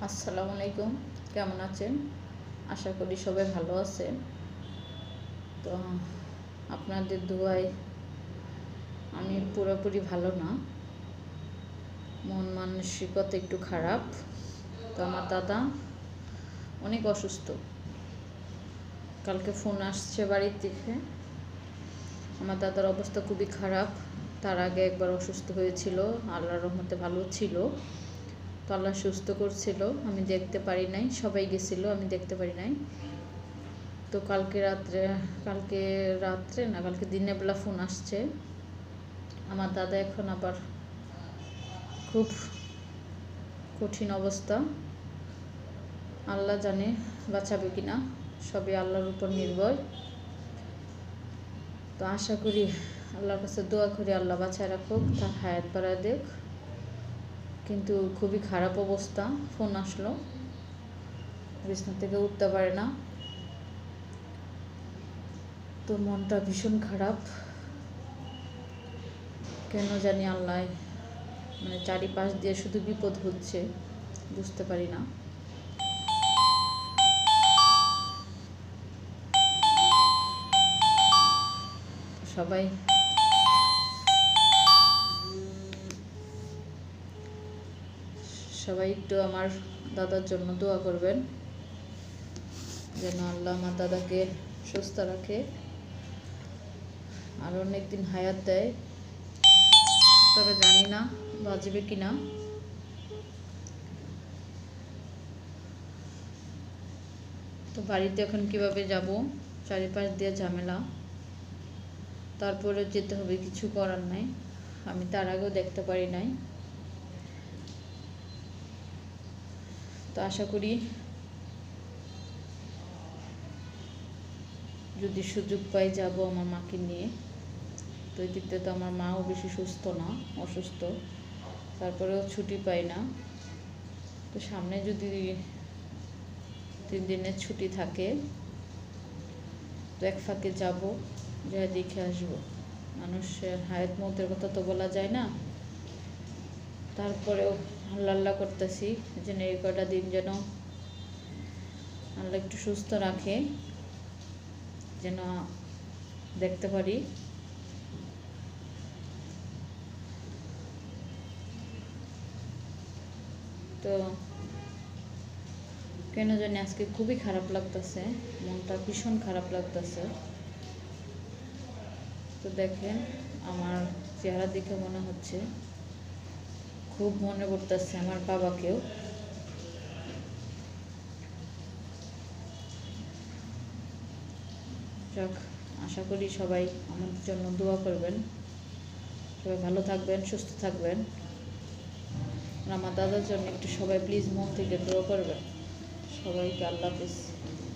আসসালামু আলাইকুম। কেমন আছেন? আশা করি সবাই ভালো আছেন। তো, আপনাদের দোয়ায় আমি পুরোপুরি ভালো না। মন মানসিকতা একটু খারাপ। তো আমার দাদা অনেক অসুস্থ। কালকে ফোন আসছে বাড়ির থেকে আমার দাদার অবস্থা খুবই খারাপ। তার আগে একবার অসুস্থ হয়েছিল। আল্লাহর রহমতে ভালো ছিল। তো আল্লাহ সুস্থ করছিল, আমি দেখতে পারি নাই, সবাই গেছিল, আমি দেখতে পারি নাই। তো কালকে রাত্রে কালকে রাত্রে না, কালকে দিনের বেলা ফোন আসছে। আমার দাদা এখন আবার খুব কঠিন অবস্থা। আল্লাহ জানে বাঁচাবে কি না সবই আল্লাহর উপর নির্ভর। তো আশা করি আল্লাহর কাছে দোয়া করি, আল্লাহ বাঁচায় রাখুক, তার হায়াত বাড়ায় দেখ কিন্তু খুবই খারাপ অবস্থা, ফোন আসলো। বিছনা থেকে উঠতে পারে না। তো মনটা ভীষণ খারাপ। কেন জানি আল্লাহ মানে চারিপাশ দিয়ে শুধু বিপদ হচ্ছে, বুঝতে পারি না। সবাই সবাই একটু আমার দাদার জন্য দোয়া করবেন। যেন আল্লাহ আমার দাদাকে সুস্থ রাখে আর অনেক দিন হায়াত দেয়। তবে জানি না বাঁচবে কি না তো বাড়িতে এখন কীভাবে যাব? চারিপাশ দিয়ে ঝামেলা। তারপরে যেতে হবে, কিছু করার নাই। আমি তার আগেও দেখতে পারি নাই। তো আশা করি যদি সুযোগ পাই যাব আমার মাকে নিয়ে। তো এই দিকতে তো আমার মাও বেশি সুস্থ না, অসুস্থ। তারপরেও ছুটি পাই না। তো সামনে যদি তিন দিনের ছুটি থাকে, তো এক ফাঁকে যাব যা দেখে আসব। মানুষের হায়াত মতের কথা তো বলা যায় না। তারপরেও আল্লাহ করতেছি যেন এই কটা দিন যেন আল্লাহ একটু সুস্থ রাখে, যেন দেখতে পারি। তো কেন জানি আজকে খুবই খারাপ লাগতেছে, মনটা ভীষণ খারাপ লাগতেছে। তো দেখেন, আমার চেহারা দেখে মনে হচ্ছে খুব মনে পড়তেছে আমার বাবাকেও। যাক, আশা করি সবাই আমাদের জন্য দোয়া করবেন। সবাই ভালো থাকবেন, সুস্থ থাকবেন। আমার দাদার জন্য একটু সবাই প্লিজ মন থেকে দোয়া করবেন। সবাইকে আল্লাহ হাফিজ।